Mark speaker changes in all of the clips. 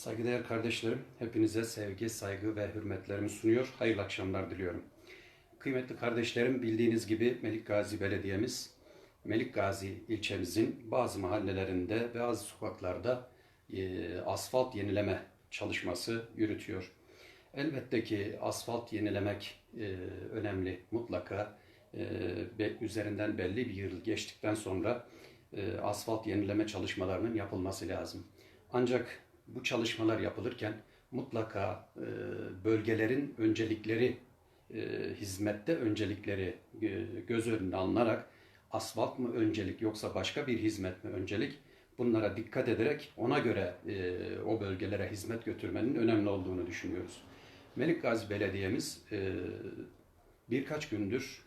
Speaker 1: Saygıdeğer kardeşlerim, hepinize sevgi, saygı ve hürmetlerimi sunuyor. Hayırlı akşamlar diliyorum. Kıymetli kardeşlerim, bildiğiniz gibi Melik Gazi Belediye'miz, Melik Gazi ilçemizin bazı mahallelerinde ve bazı sokaklarda e, asfalt yenileme çalışması yürütüyor. Elbette ki asfalt yenilemek e, önemli, mutlaka e, ve üzerinden belli bir yıl geçtikten sonra e, asfalt yenileme çalışmalarının yapılması lazım. Ancak bu çalışmalar yapılırken mutlaka e, bölgelerin öncelikleri, e, hizmette öncelikleri e, göz önüne alınarak asfalt mı öncelik yoksa başka bir hizmet mi öncelik bunlara dikkat ederek ona göre e, o bölgelere hizmet götürmenin önemli olduğunu düşünüyoruz. Melik Gazi Belediye'miz e, birkaç gündür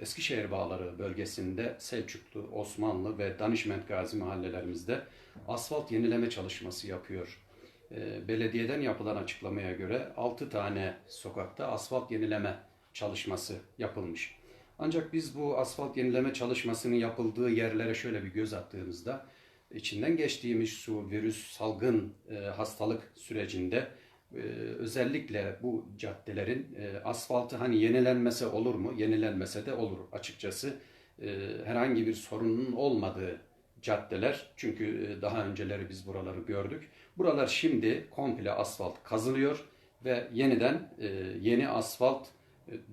Speaker 1: Eskişehir Bağları bölgesinde Selçuklu, Osmanlı ve Danişment Gazi mahallelerimizde asfalt yenileme çalışması yapıyor. E, Belediyeden yapılan açıklamaya göre 6 tane sokakta asfalt yenileme çalışması yapılmış. Ancak biz bu asfalt yenileme çalışmasının yapıldığı yerlere şöyle bir göz attığımızda içinden geçtiğimiz şu virüs salgın e, hastalık sürecinde e, özellikle bu caddelerin e, asfaltı hani yenilenmese olur mu? Yenilenmese de olur açıkçası. E, herhangi bir sorunun olmadığı caddeler çünkü e, daha önceleri biz buraları gördük. Buralar şimdi komple asfalt kazılıyor ve yeniden e, yeni asfalt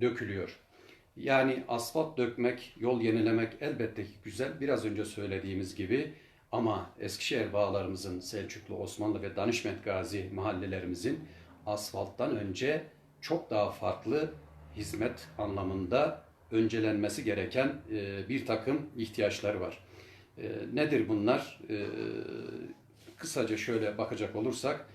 Speaker 1: dökülüyor. Yani asfalt dökmek, yol yenilemek elbette ki güzel. Biraz önce söylediğimiz gibi ama Eskişehir bağlarımızın Selçuklu, Osmanlı ve Danişment Gazi mahallelerimizin asfalttan önce çok daha farklı hizmet anlamında öncelenmesi gereken e, bir takım ihtiyaçları var. E, nedir bunlar? E, kısaca şöyle bakacak olursak,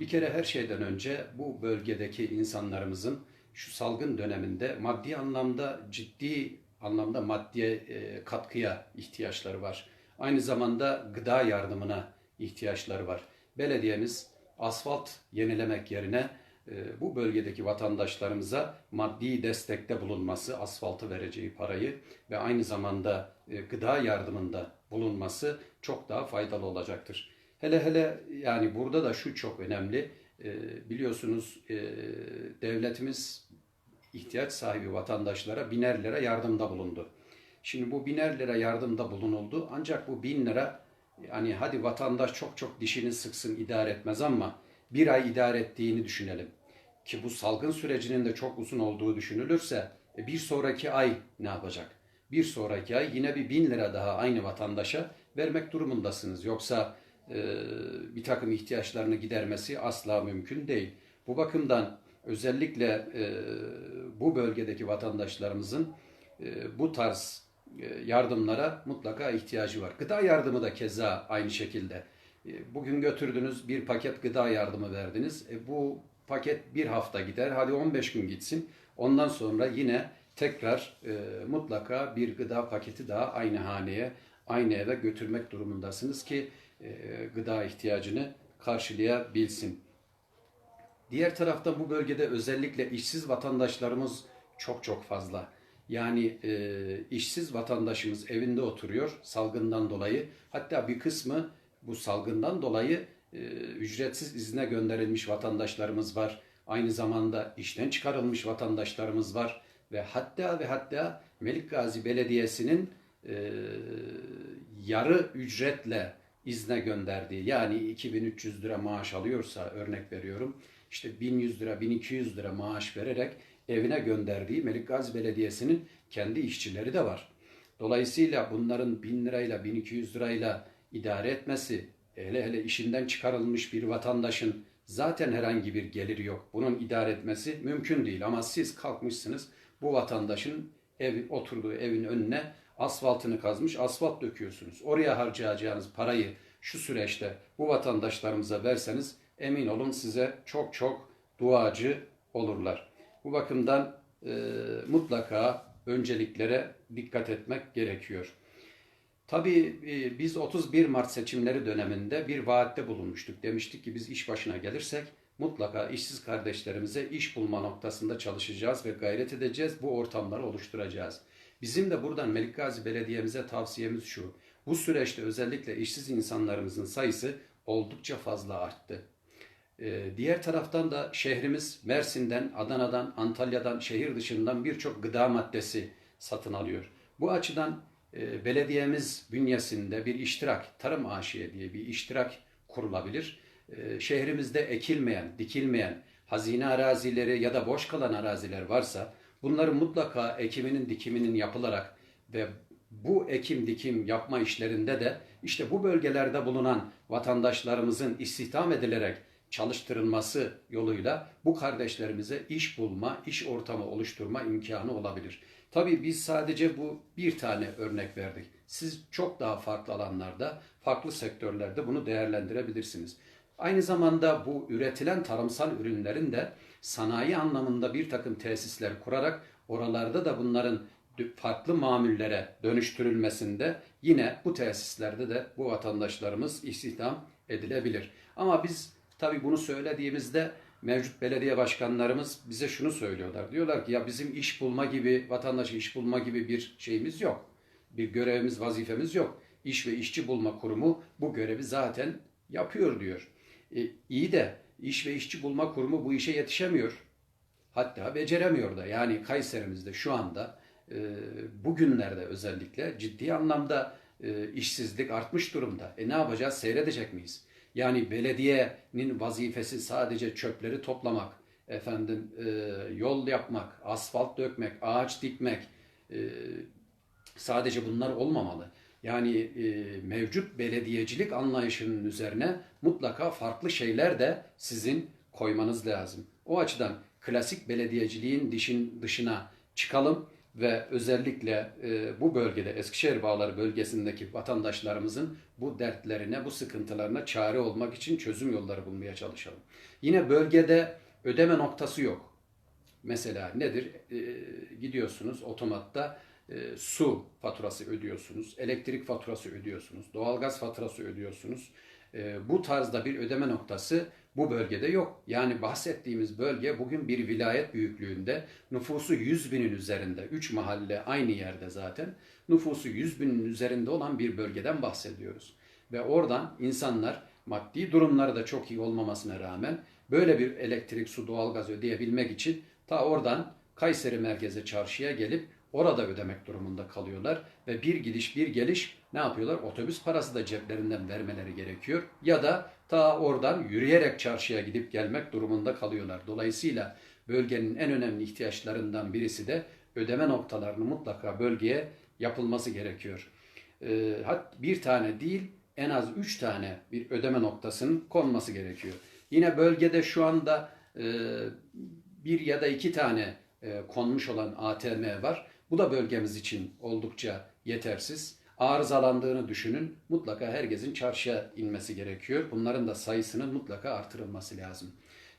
Speaker 1: bir kere her şeyden önce bu bölgedeki insanlarımızın şu salgın döneminde maddi anlamda ciddi anlamda maddiye katkıya ihtiyaçları var. Aynı zamanda gıda yardımına ihtiyaçları var. Belediyemiz asfalt yenilemek yerine e, bu bölgedeki vatandaşlarımıza maddi destekte bulunması, asfaltı vereceği parayı ve aynı zamanda e, gıda yardımında bulunması çok daha faydalı olacaktır. Hele hele yani burada da şu çok önemli. E, biliyorsunuz devletimiz ihtiyaç sahibi vatandaşlara biner lira yardımda bulundu. Şimdi bu biner lira yardımda bulunuldu ancak bu bin lira yani hadi vatandaş çok çok dişini sıksın idare etmez ama bir ay idare ettiğini düşünelim. Ki bu salgın sürecinin de çok uzun olduğu düşünülürse e, bir sonraki ay ne yapacak? Bir sonraki ay yine bir bin lira daha aynı vatandaşa vermek durumundasınız. Yoksa e, bir takım ihtiyaçlarını gidermesi asla mümkün değil. Bu bakımdan özellikle e, bu bölgedeki vatandaşlarımızın e, bu tarz yardımlara mutlaka ihtiyacı var. Gıda yardımı da keza aynı şekilde. E, bugün götürdünüz bir paket gıda yardımı verdiniz. E, bu paket bir hafta gider. Hadi 15 gün gitsin. Ondan sonra yine tekrar e, mutlaka bir gıda paketi daha aynı haneye, aynı eve götürmek durumundasınız ki e, gıda ihtiyacını karşılayabilsin. Diğer tarafta bu bölgede özellikle işsiz vatandaşlarımız çok çok fazla. Yani e, işsiz vatandaşımız evinde oturuyor salgından dolayı. Hatta bir kısmı bu salgından dolayı e, ücretsiz izne gönderilmiş vatandaşlarımız var. Aynı zamanda işten çıkarılmış vatandaşlarımız var. Ve hatta ve hatta Melik Gazi Belediyesi'nin e, yarı ücretle izne gönderdiği yani 2300 lira maaş alıyorsa örnek veriyorum işte 1100 lira 1200 lira maaş vererek evine gönderdiği Melik Gazi Belediyesi'nin kendi işçileri de var. Dolayısıyla bunların 1000 lirayla 1200 lirayla idare etmesi, hele hele işinden çıkarılmış bir vatandaşın zaten herhangi bir geliri yok. Bunun idare etmesi mümkün değil ama siz kalkmışsınız bu vatandaşın ev, oturduğu evin önüne asfaltını kazmış, asfalt döküyorsunuz. Oraya harcayacağınız parayı şu süreçte bu vatandaşlarımıza verseniz emin olun size çok çok duacı olurlar. Bu bakımdan e, mutlaka önceliklere dikkat etmek gerekiyor. Tabii e, biz 31 Mart seçimleri döneminde bir vaatte bulunmuştuk. Demiştik ki biz iş başına gelirsek mutlaka işsiz kardeşlerimize iş bulma noktasında çalışacağız ve gayret edeceğiz. Bu ortamları oluşturacağız. Bizim de buradan Melikgazi Belediye'mize tavsiyemiz şu. Bu süreçte özellikle işsiz insanlarımızın sayısı oldukça fazla arttı. Ee, diğer taraftan da şehrimiz Mersin'den, Adana'dan, Antalya'dan, şehir dışından birçok gıda maddesi satın alıyor. Bu açıdan e, belediyemiz bünyesinde bir iştirak, Tarım AŞİ diye bir iştirak kurulabilir. E, şehrimizde ekilmeyen, dikilmeyen hazine arazileri ya da boş kalan araziler varsa bunların mutlaka ekiminin, dikiminin yapılarak ve bu ekim dikim yapma işlerinde de işte bu bölgelerde bulunan vatandaşlarımızın istihdam edilerek çalıştırılması yoluyla bu kardeşlerimize iş bulma, iş ortamı oluşturma imkanı olabilir. Tabii biz sadece bu bir tane örnek verdik. Siz çok daha farklı alanlarda, farklı sektörlerde bunu değerlendirebilirsiniz. Aynı zamanda bu üretilen tarımsal ürünlerin de sanayi anlamında bir takım tesisler kurarak oralarda da bunların farklı mamullere dönüştürülmesinde yine bu tesislerde de bu vatandaşlarımız istihdam edilebilir. Ama biz tabii bunu söylediğimizde mevcut belediye başkanlarımız bize şunu söylüyorlar. Diyorlar ki ya bizim iş bulma gibi, vatandaşı iş bulma gibi bir şeyimiz yok. Bir görevimiz, vazifemiz yok. İş ve işçi bulma kurumu bu görevi zaten yapıyor diyor. E, iyi de iş ve işçi bulma kurumu bu işe yetişemiyor. Hatta beceremiyor da. Yani Kayserimizde şu anda e, bugünlerde özellikle ciddi anlamda e, işsizlik artmış durumda. E ne yapacağız? Seyredecek miyiz? Yani belediyenin vazifesi sadece çöpleri toplamak, efendim e, yol yapmak, asfalt dökmek, ağaç dikmek e, sadece bunlar olmamalı. Yani e, mevcut belediyecilik anlayışının üzerine mutlaka farklı şeyler de sizin koymanız lazım. O açıdan klasik belediyeciliğin dişin dışına çıkalım ve özellikle e, bu bölgede Eskişehir Bağları bölgesindeki vatandaşlarımızın bu dertlerine, bu sıkıntılarına çare olmak için çözüm yolları bulmaya çalışalım. Yine bölgede ödeme noktası yok. Mesela nedir? E, gidiyorsunuz otomatta e, su faturası ödüyorsunuz, elektrik faturası ödüyorsunuz, doğalgaz faturası ödüyorsunuz. E, bu tarzda bir ödeme noktası bu bölgede yok. Yani bahsettiğimiz bölge bugün bir vilayet büyüklüğünde nüfusu 100 binin üzerinde, 3 mahalle aynı yerde zaten nüfusu 100 binin üzerinde olan bir bölgeden bahsediyoruz. Ve oradan insanlar maddi durumları da çok iyi olmamasına rağmen böyle bir elektrik, su, doğalgaz ödeyebilmek için ta oradan Kayseri merkeze çarşıya gelip orada ödemek durumunda kalıyorlar ve bir gidiş bir geliş ne yapıyorlar? Otobüs parası da ceplerinden vermeleri gerekiyor ya da ta oradan yürüyerek çarşıya gidip gelmek durumunda kalıyorlar. Dolayısıyla bölgenin en önemli ihtiyaçlarından birisi de ödeme noktalarının mutlaka bölgeye yapılması gerekiyor. Ee, bir tane değil en az üç tane bir ödeme noktasının konması gerekiyor. Yine bölgede şu anda e, bir ya da iki tane e, konmuş olan ATM var. Bu da bölgemiz için oldukça yetersiz. Arızalandığını düşünün. Mutlaka herkesin çarşıya inmesi gerekiyor. Bunların da sayısının mutlaka artırılması lazım.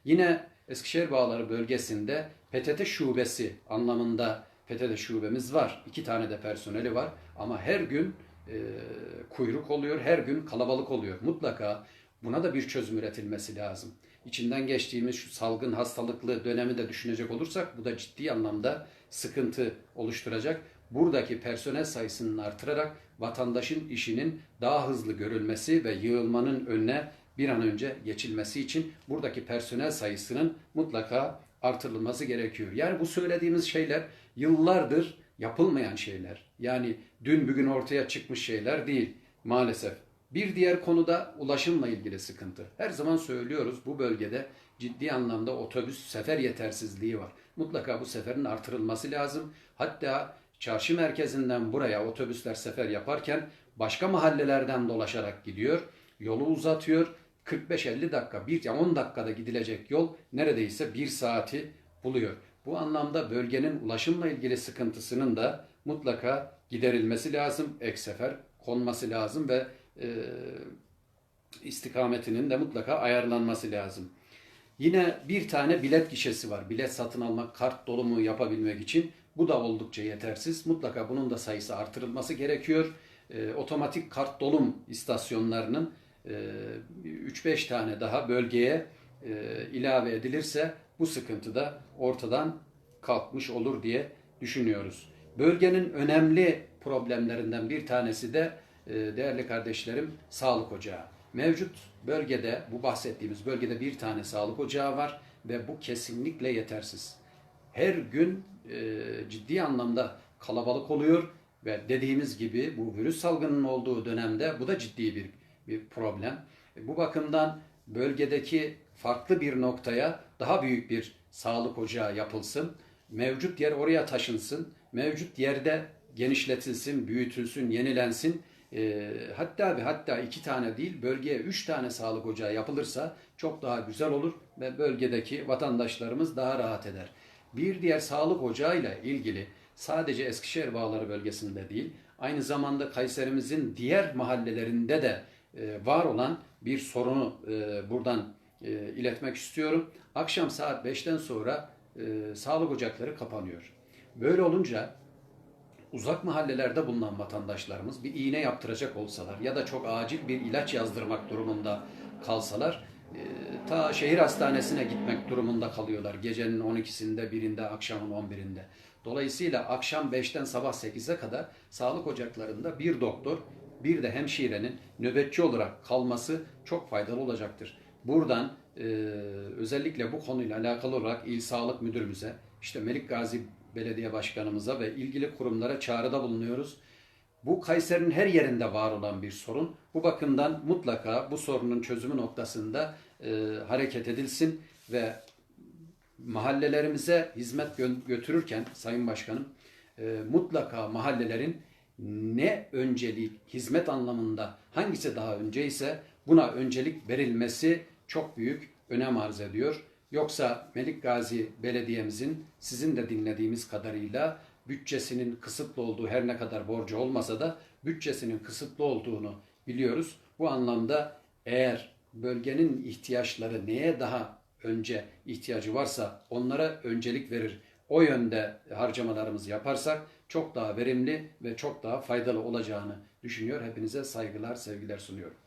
Speaker 1: Yine Eskişehir Bağları bölgesinde PTT şubesi anlamında PTT şubemiz var. İki tane de personeli var. Ama her gün e, kuyruk oluyor, her gün kalabalık oluyor. Mutlaka buna da bir çözüm üretilmesi lazım. İçinden geçtiğimiz şu salgın hastalıklı dönemi de düşünecek olursak bu da ciddi anlamda sıkıntı oluşturacak. Buradaki personel sayısının artırarak vatandaşın işinin daha hızlı görülmesi ve yığılmanın önüne bir an önce geçilmesi için buradaki personel sayısının mutlaka artırılması gerekiyor. Yani bu söylediğimiz şeyler yıllardır yapılmayan şeyler. Yani dün bugün ortaya çıkmış şeyler değil maalesef. Bir diğer konuda ulaşımla ilgili sıkıntı. Her zaman söylüyoruz bu bölgede ciddi anlamda otobüs sefer yetersizliği var. Mutlaka bu seferin artırılması lazım. Hatta çarşı merkezinden buraya otobüsler sefer yaparken başka mahallelerden dolaşarak gidiyor. Yolu uzatıyor. 45-50 dakika, bir 10 dakikada gidilecek yol neredeyse bir saati buluyor. Bu anlamda bölgenin ulaşımla ilgili sıkıntısının da mutlaka giderilmesi lazım. Ek sefer konması lazım ve e, istikametinin de mutlaka ayarlanması lazım. Yine bir tane bilet gişesi var. Bilet satın almak, kart dolumu yapabilmek için. Bu da oldukça yetersiz. Mutlaka bunun da sayısı artırılması gerekiyor. E, otomatik kart dolum istasyonlarının e, 3-5 tane daha bölgeye e, ilave edilirse bu sıkıntı da ortadan kalkmış olur diye düşünüyoruz. Bölgenin önemli problemlerinden bir tanesi de e, değerli kardeşlerim sağlık ocağı. Mevcut bölgede, bu bahsettiğimiz bölgede bir tane sağlık ocağı var ve bu kesinlikle yetersiz. Her gün e, ciddi anlamda kalabalık oluyor ve dediğimiz gibi bu virüs salgının olduğu dönemde bu da ciddi bir bir problem. E, Bu bakımdan bölgedeki farklı bir noktaya daha büyük bir sağlık ocağı yapılsın. Mevcut yer oraya taşınsın. Mevcut yerde genişletilsin, büyütülsün, yenilensin. E, hatta ve hatta iki tane değil bölgeye üç tane sağlık ocağı yapılırsa çok daha güzel olur ve bölgedeki vatandaşlarımız daha rahat eder. Bir diğer sağlık ocağıyla ilgili sadece Eskişehir Bağları bölgesinde değil, aynı zamanda Kayserimizin diğer mahallelerinde de e, var olan bir sorunu e, buradan e, iletmek istiyorum. Akşam saat 5'ten sonra e, sağlık ocakları kapanıyor. Böyle olunca uzak mahallelerde bulunan vatandaşlarımız bir iğne yaptıracak olsalar ya da çok acil bir ilaç yazdırmak durumunda kalsalar e, ta şehir hastanesine gitmek durumunda kalıyorlar. Gecenin 12'sinde, birinde, akşamın 11'inde. Dolayısıyla akşam 5'ten sabah 8'e kadar sağlık ocaklarında bir doktor, bir de hemşirenin nöbetçi olarak kalması çok faydalı olacaktır. Buradan e, özellikle bu konuyla alakalı olarak İl Sağlık Müdürümüze, işte Melik Gazi Belediye Başkanımıza ve ilgili kurumlara çağrıda bulunuyoruz. Bu Kayseri'nin her yerinde var olan bir sorun. Bu bakımdan mutlaka bu sorunun çözümü noktasında e, hareket edilsin ve mahallelerimize hizmet gö- götürürken Sayın Başkanım e, mutlaka mahallelerin ne öncelik hizmet anlamında hangisi daha önce ise buna öncelik verilmesi çok büyük önem arz ediyor. Yoksa Melik Gazi Belediye'mizin sizin de dinlediğimiz kadarıyla bütçesinin kısıtlı olduğu her ne kadar borcu olmasa da bütçesinin kısıtlı olduğunu biliyoruz. Bu anlamda eğer bölgenin ihtiyaçları neye daha önce ihtiyacı varsa onlara öncelik verir. O yönde harcamalarımızı yaparsak çok daha verimli ve çok daha faydalı olacağını düşünüyor. Hepinize saygılar, sevgiler sunuyorum.